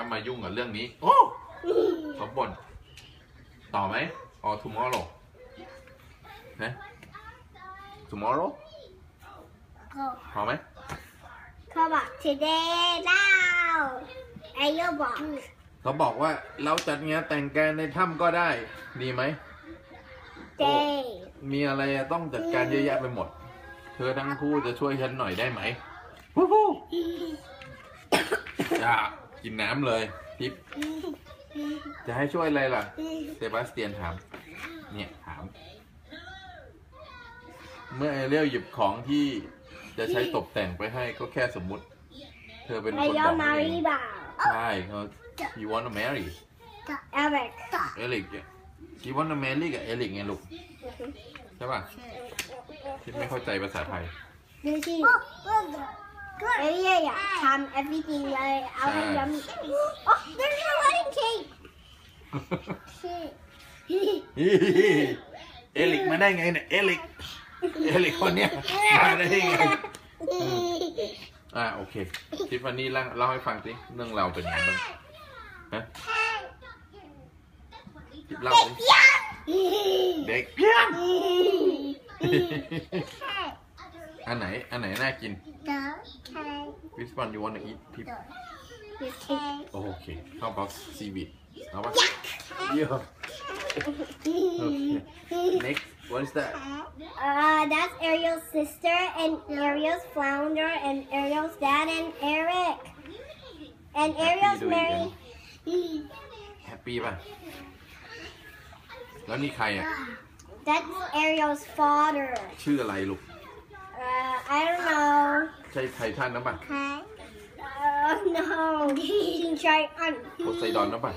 ถ้ามายุ่งกับเรื่องนี้ โอ้เขาบ่นต่อไหมอ๋อ tomorrow นะ tomorrow เขาพอไหมเขาบอก today now ไอ้โยบอกเขาบอกว่าเราจัดงานแต่งงานในถ้ำก็ได้ ดีไหม day มีอะไรต้องจัดการเยอะแยะไปหมด เธอทั้งคู่จะช่วยฉันหน่อยได้ไหมวู้ฮู้อย่า กินน้ำเลยทิปจะให้ช่วยอะไรล่ะ เซบาสเตียนถาม เนี่ยถาม เมื่อเอเรียลหยิบของที่จะใช้ตกแต่งไปให้ก็แค่สมมุติ เธอเป็นคไอ้นโยบอกมาเอรีงบ่าใช่เขา you want to marry เอริกเอลิกเนี่ย you want to marry กับเอลิกไงลูก ใช่ป่ะที่ไม่เข้าใจภาษาไทย ดูสิเอริกอยากทำ everything เลยเอาให้ยำโอ้ there's no wedding cake เอลิกมาได้ไงเนี่ยเอลิกเอลิกคนเนี้ยมาได้ไงอ่าโอเคทิฟฟานี่เล่าเล่าให้ฟังสิเรื่องเราวเป็นไงบ้างฮะทิฟเล่าสิเด็กเพี้ยน อันไหน อันไหนน่ากิน Which one you want to eat ทิฟโอเค How about seaweed เอาปะ Yeah Okay Next what is that Uh, that's Ariel's sister and Ariel's flounder and Ariel's dad and Eric. And Ariel's doing married. Happy ป่ะ แล้วนี่ใครอ่ะ That's Ariel's father. ชื่ออะไรลูก Uh, I don't know. Thầy thầy than lắm à? Hả? Uh, no. Poseidon lắm à?